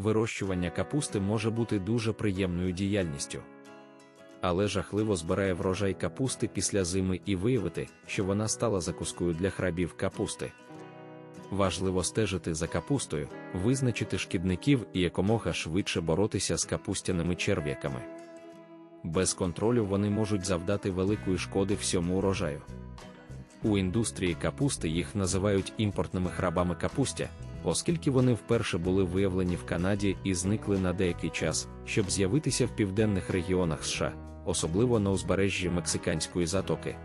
вирощування капусти може бути дуже приємною діяльністю. Але жахливо збирає врожай капусти після зими і виявити, що вона стала закускою для храбів капусти. Важливо стежити за капустою, визначити шкідників і якомога швидше боротися з капустяними черв'яками. Без контролю вони можуть завдати великої шкоди всьому урожаю. У індустрії капусти їх називають імпортними храбами капустя, оскільки вони вперше були виявлені в Канаді і зникли на деякий час, щоб з'явитися в південних регіонах США, особливо на узбережжі Мексиканської затоки.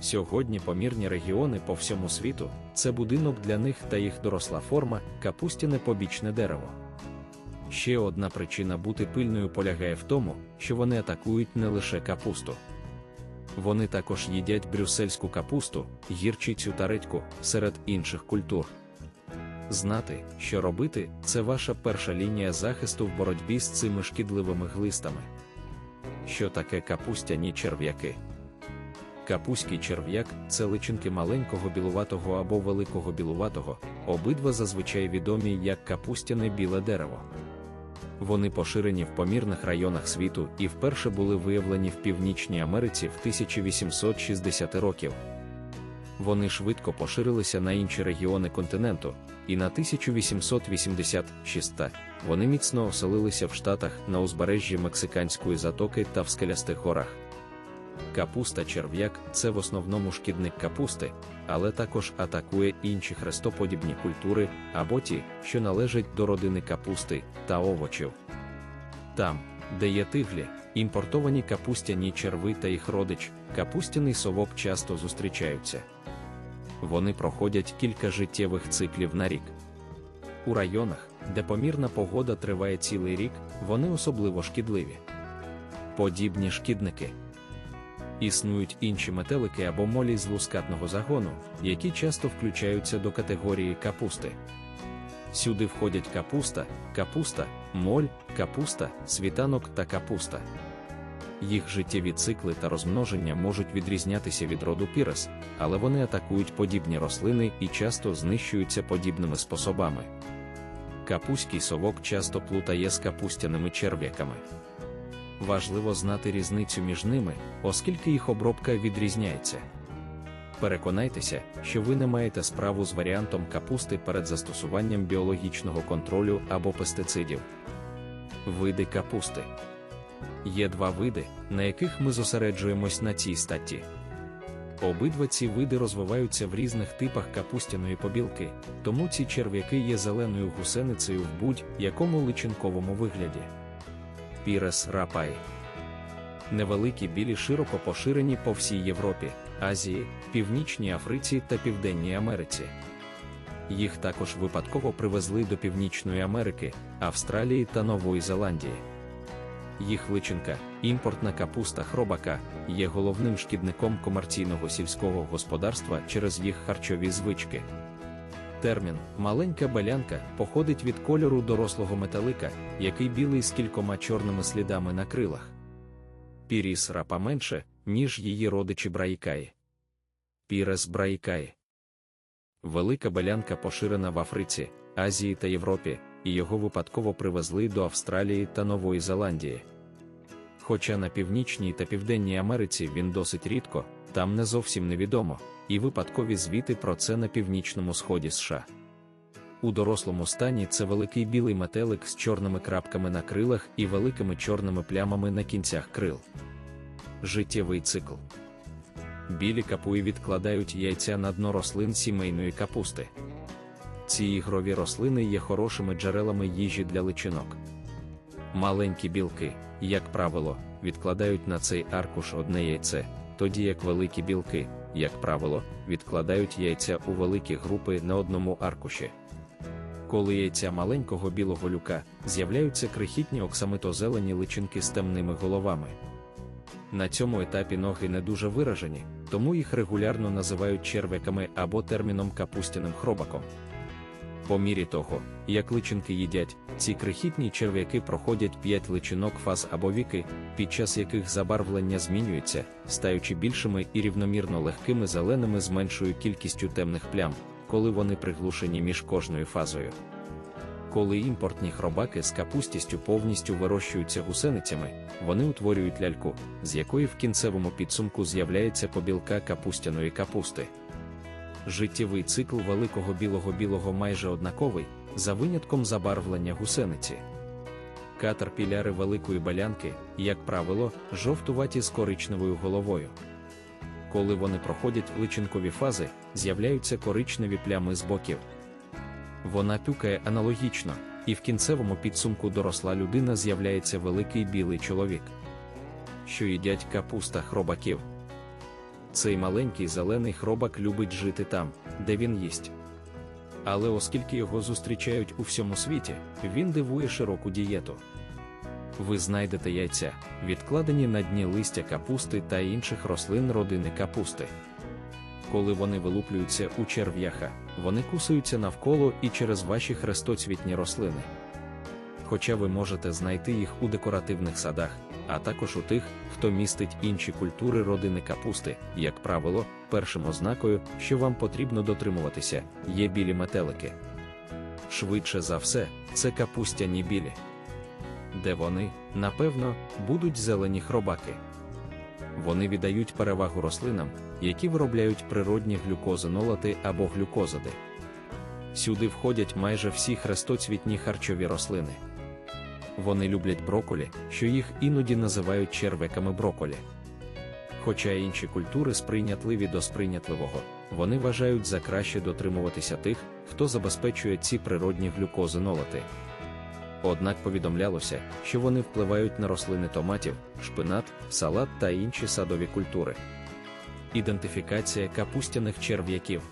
Сьогодні помірні регіони по всьому світу це будинок для них та їх доросла форма, капустяне побічне дерево. Ще одна причина бути пильною полягає в тому, що вони атакують не лише капусту. Вони також їдять брюссельську капусту, гірчицю та редьку серед інших культур. Знати, що робити, це ваша перша лінія захисту в боротьбі з цими шкідливими глистами. Що таке капустяні черв'яки? Капузький черв'як це личинки маленького білуватого або великого білуватого, обидва зазвичай відомі як капустяне біле дерево. Вони поширені в помірних районах світу і вперше були виявлені в Північній Америці в 1860 років. Вони швидко поширилися на інші регіони континенту, і на 1886 вони міцно оселилися в Штатах на узбережжі Мексиканської затоки та в скелястих горах. Капуста черв'як це в основному шкідник капусти, але також атакує інші хрестоподібні культури або ті, що належать до родини капусти та овочів. Там, де є тиглі, імпортовані капустяні черви та їх родич, капустяний совок часто зустрічаються. Вони проходять кілька життєвих циклів на рік. У районах, де помірна погода триває цілий рік, вони особливо шкідливі. Подібні шкідники. Існують інші метелики або молі з лускатного загону, які часто включаються до категорії капусти. Сюди входять капуста, капуста, моль, капуста, світанок та капуста. Їх життєві цикли та розмноження можуть відрізнятися від роду пірес, але вони атакують подібні рослини і часто знищуються подібними способами. Капуський совок часто плутає з капустяними черв'яками. Важливо знати різницю між ними, оскільки їх обробка відрізняється. Переконайтеся, що ви не маєте справу з варіантом капусти перед застосуванням біологічного контролю або пестицидів. Види капусти є два види, на яких ми зосереджуємось на цій статті. Обидва ці види розвиваються в різних типах капустяної побілки, тому ці черв'яки є зеленою гусеницею в будь-якому личинковому вигляді. Пірес рапай. Невеликі білі широко поширені по всій Європі, Азії, Північній Африці та Південній Америці. Їх також випадково привезли до Північної Америки, Австралії та Нової Зеландії. Їх личинка, імпортна капуста хробака, є головним шкідником комерційного сільського господарства через їх харчові звички. Термін маленька белянка походить від кольору дорослого металика, який білий з кількома чорними слідами на крилах. Піріс рапа менше, ніж її родичі браїкаї. Пірес браїкаї. Велика белянка поширена в Африці, Азії та Європі, і його випадково привезли до Австралії та Нової Зеландії. Хоча на північній та південній Америці він досить рідко, там не зовсім невідомо, і випадкові звіти про це на північному сході США. У дорослому стані це великий білий метелик з чорними крапками на крилах і великими чорними плямами на кінцях крил. Життєвий цикл. Білі капуї відкладають яйця на дно рослин сімейної капусти. Ці ігрові рослини є хорошими джерелами їжі для личинок. Маленькі білки, як правило, відкладають на цей аркуш одне яйце, тоді як великі білки, як правило, відкладають яйця у великі групи на одному аркуші. Коли яйця маленького білого люка з'являються крихітні оксамитозелені личинки з темними головами. На цьому етапі ноги не дуже виражені, тому їх регулярно називають черв'яками або терміном капустяним хробаком. По мірі того, як личинки їдять, ці крихітні черв'яки проходять 5 личинок фаз або віки, під час яких забарвлення змінюється, стаючи більшими і рівномірно легкими зеленими з меншою кількістю темних плям, коли вони приглушені між кожною фазою. Коли імпортні хробаки з капустістю повністю вирощуються гусеницями, вони утворюють ляльку, з якої в кінцевому підсумку з'являється побілка капустяної капусти. Життєвий цикл великого білого білого майже однаковий, за винятком забарвлення гусениці. Катерпіляри великої балянки, як правило, жовтуваті з коричневою головою. Коли вони проходять личинкові фази, з'являються коричневі плями з боків. Вона пюкає аналогічно, і в кінцевому підсумку доросла людина з'являється великий білий чоловік, що їдять капуста хробаків. Цей маленький зелений хробак любить жити там, де він їсть. Але оскільки його зустрічають у всьому світі, він дивує широку дієту. Ви знайдете яйця, відкладені на дні листя капусти та інших рослин родини капусти. Коли вони вилуплюються у черв'яха, вони кусаються навколо і через ваші хрестоцвітні рослини. Хоча ви можете знайти їх у декоративних садах, а також у тих, хто містить інші культури родини капусти, як правило, першим ознакою, що вам потрібно дотримуватися, є білі метелики. Швидше за все, це капустяні білі. Де вони, напевно, будуть зелені хробаки. Вони віддають перевагу рослинам, які виробляють природні глюкозинолати або глюкозиди. Сюди входять майже всі хрестоцвітні харчові рослини. Вони люблять броколі, що їх іноді називають червеками броколі. Хоча інші культури сприйнятливі до сприйнятливого, вони вважають за краще дотримуватися тих, хто забезпечує ці природні глюкозинолати. Однак повідомлялося, що вони впливають на рослини томатів, шпинат, салат та інші садові культури. Ідентифікація капустяних черв'яків.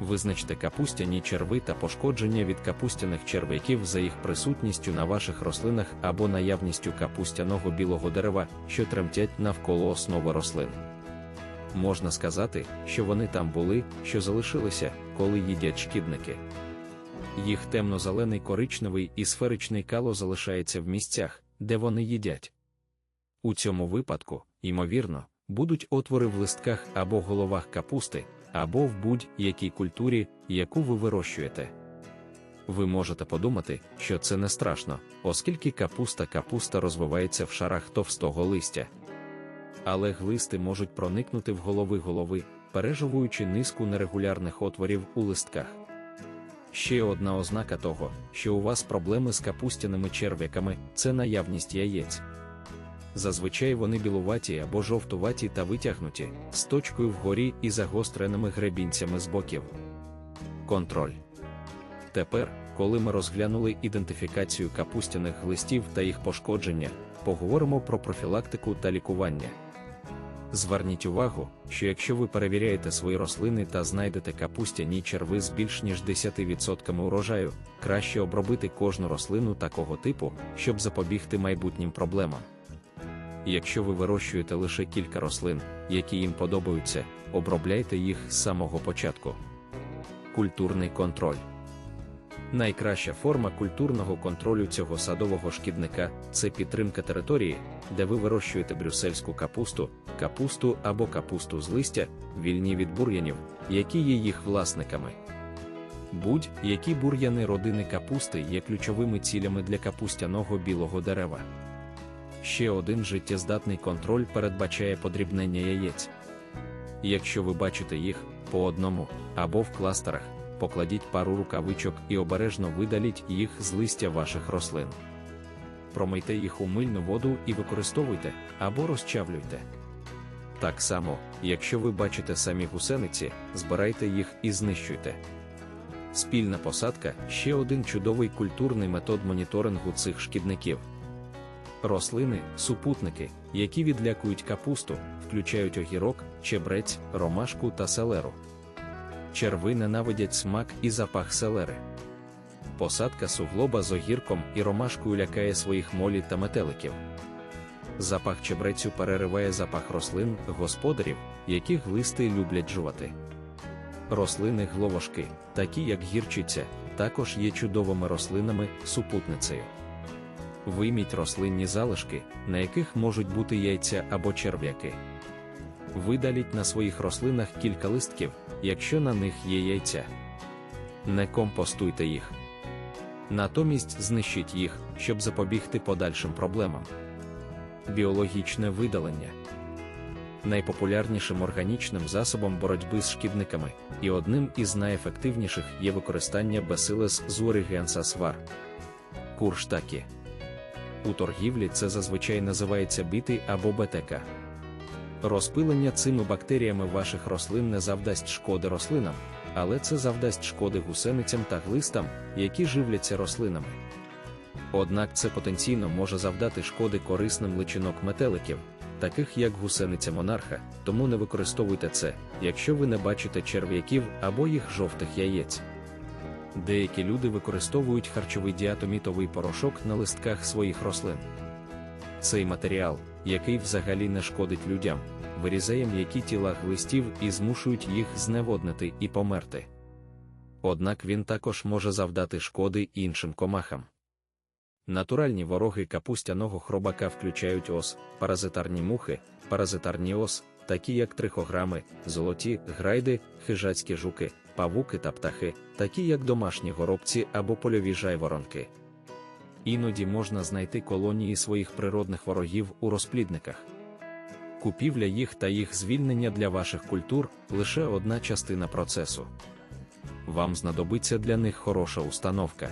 Визначте капустяні черви та пошкодження від капустяних черв'яків за їх присутністю на ваших рослинах або наявністю капустяного білого дерева, що тремтять навколо основи рослин. Можна сказати, що вони там були, що залишилися, коли їдять шкідники. Їх темно-зелений коричневий і сферичний кало залишається в місцях, де вони їдять. У цьому випадку, ймовірно, будуть отвори в листках або головах капусти, або в будь-якій культурі, яку ви вирощуєте. Ви можете подумати, що це не страшно, оскільки капуста капуста розвивається в шарах товстого листя. Але глисти можуть проникнути в голови голови, переживуючи низку нерегулярних отворів у листках. Ще одна ознака того, що у вас проблеми з капустяними черв'яками це наявність яєць. Зазвичай вони білуваті або жовтуваті та витягнуті, з точкою вгорі і загостреними гребінцями з боків. Контроль. Тепер, коли ми розглянули ідентифікацію капустяних глистів та їх пошкодження, поговоримо про профілактику та лікування. Зверніть увагу, що якщо ви перевіряєте свої рослини та знайдете капустяні черви з більш ніж 10% урожаю, краще обробити кожну рослину такого типу, щоб запобігти майбутнім проблемам. Якщо ви вирощуєте лише кілька рослин, які їм подобаються, обробляйте їх з самого початку. Культурний контроль. Найкраща форма культурного контролю цього садового шкідника це підтримка території, де ви вирощуєте брюссельську капусту, капусту або капусту з листя, вільні від бур'янів, які є їх власниками. Будь-які бур'яни родини капусти є ключовими цілями для капустяного білого дерева. Ще один життєздатний контроль передбачає подрібнення яєць. Якщо ви бачите їх по одному або в кластерах, покладіть пару рукавичок і обережно видаліть їх з листя ваших рослин. Промийте їх у мильну воду і використовуйте або розчавлюйте. Так само, якщо ви бачите самі гусениці, збирайте їх і знищуйте. Спільна посадка ще один чудовий культурний метод моніторингу цих шкідників. Рослини, супутники, які відлякують капусту, включають огірок, чебрець, ромашку та селеру. Черви ненавидять смак і запах селери. Посадка суглоба з огірком і ромашкою лякає своїх молі та метеликів. Запах чебрецю перериває запах рослин, господарів, які глисти люблять жувати. Рослини гловошки, такі як гірчиця, також є чудовими рослинами супутницею. Вийміть рослинні залишки, на яких можуть бути яйця або черв'яки. Видаліть на своїх рослинах кілька листків, якщо на них є яйця. Не компостуйте їх. Натомість знищіть їх, щоб запобігти подальшим проблемам. Біологічне видалення найпопулярнішим органічним засобом боротьби з шкідниками, і одним із найефективніших є використання Bacillus thuringiensis var. Курштакі. У торгівлі це зазвичай називається біти або БТК. Розпилення цими бактеріями ваших рослин не завдасть шкоди рослинам, але це завдасть шкоди гусеницям та глистам, які живляться рослинами. Однак це потенційно може завдати шкоди корисним личинок метеликів, таких як гусениця монарха, тому не використовуйте це, якщо ви не бачите черв'яків або їх жовтих яєць. Деякі люди використовують харчовий діатомітовий порошок на листках своїх рослин. Цей матеріал, який взагалі не шкодить людям, вирізає м'які тіла глистів і змушують їх зневоднити і померти. Однак він також може завдати шкоди іншим комахам. Натуральні вороги капустяного хробака включають ос, паразитарні мухи, паразитарні ос, такі як трихограми, золоті, грайди, хижацькі жуки, павуки та птахи, такі як домашні горобці або польові жайворонки. Іноді можна знайти колонії своїх природних ворогів у розплідниках. Купівля їх та їх звільнення для ваших культур лише одна частина процесу. Вам знадобиться для них хороша установка.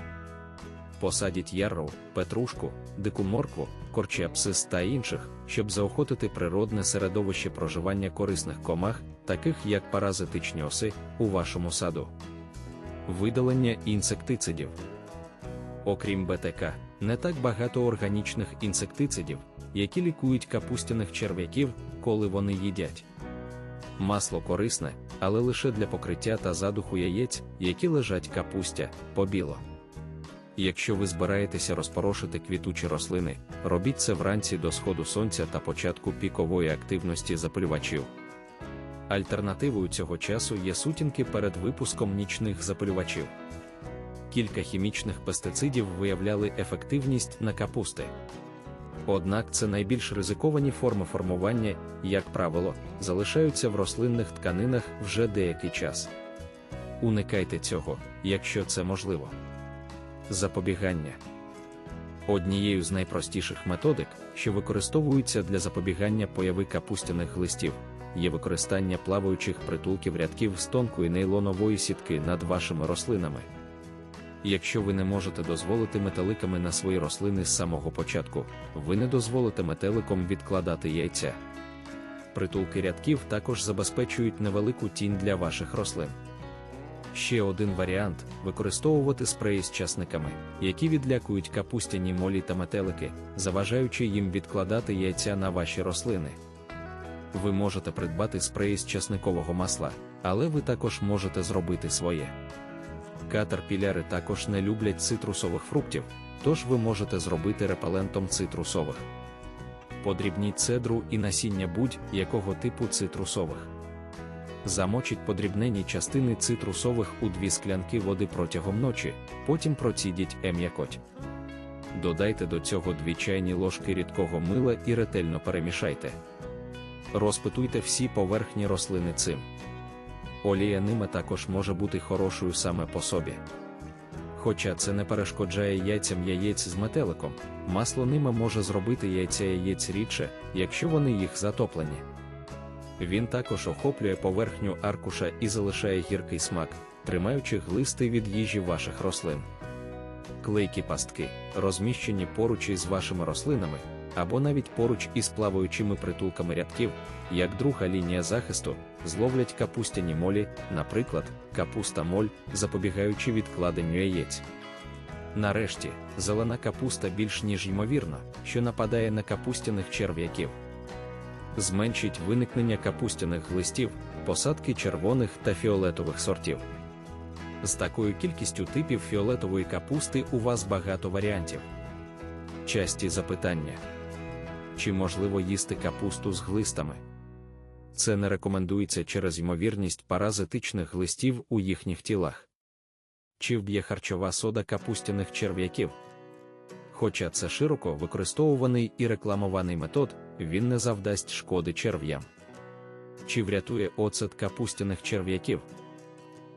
Посадіть ярроу, петрушку, дику моркву, корчепсис та інших, щоб заохотити природне середовище проживання корисних комах, таких як паразитичні оси, у вашому саду. Видалення інсектицидів. Окрім БТК, не так багато органічних інсектицидів, які лікують капустяних черв'яків, коли вони їдять. Масло корисне, але лише для покриття та задуху яєць, які лежать капустя, побіло. Якщо ви збираєтеся розпорошити квітучі рослини, робіть це вранці до сходу сонця та початку пікової активності запалювачів. Альтернативою цього часу є сутінки перед випуском нічних запалювачів. Кілька хімічних пестицидів виявляли ефективність на капусти. Однак це найбільш ризиковані форми формування, як правило, залишаються в рослинних тканинах вже деякий час. Уникайте цього, якщо це можливо. Запобігання однією з найпростіших методик, що використовуються для запобігання появи капустяних листів, є використання плаваючих притулків рядків з тонкої нейлонової сітки над вашими рослинами. Якщо ви не можете дозволити метеликами на свої рослини з самого початку, ви не дозволите метеликом відкладати яйця. Притулки рядків також забезпечують невелику тінь для ваших рослин. Ще один варіант використовувати спреї з часниками, які відлякують капустяні молі та метелики, заважаючи їм відкладати яйця на ваші рослини. Ви можете придбати спреї з часникового масла, але ви також можете зробити своє. Катерпіляри також не люблять цитрусових фруктів, тож ви можете зробити репелентом цитрусових. Подрібніть цедру і насіння будь-якого типу цитрусових. Замочіть подрібнені частини цитрусових у дві склянки води протягом ночі, потім процідіть ем'якоть. Додайте до цього дві чайні ложки рідкого мила і ретельно перемішайте. Розпитуйте всі поверхні рослини цим. Олія ними також може бути хорошою саме по собі. Хоча це не перешкоджає яйцям яєць з метеликом, масло ними може зробити яйця яєць рідше, якщо вони їх затоплені. Він також охоплює поверхню аркуша і залишає гіркий смак, тримаючи глисти від їжі ваших рослин. Клейкі пастки, розміщені поруч із вашими рослинами, або навіть поруч із плаваючими притулками рядків, як друга лінія захисту, зловлять капустяні молі, наприклад, капуста моль, запобігаючи відкладенню яєць. Нарешті, зелена капуста більш ніж ймовірно, що нападає на капустяних черв'яків зменшить виникнення капустяних листів, посадки червоних та фіолетових сортів. З такою кількістю типів фіолетової капусти у вас багато варіантів. Часті запитання: чи можливо їсти капусту з глистами? Це не рекомендується через ймовірність паразитичних глистів у їхніх тілах. Чи вб'є харчова сода капустяних черв'яків? Хоча це широко використовуваний і рекламований метод, він не завдасть шкоди черв'ям. Чи врятує оцет капустяних черв'яків?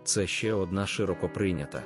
Це ще одна широко прийнята.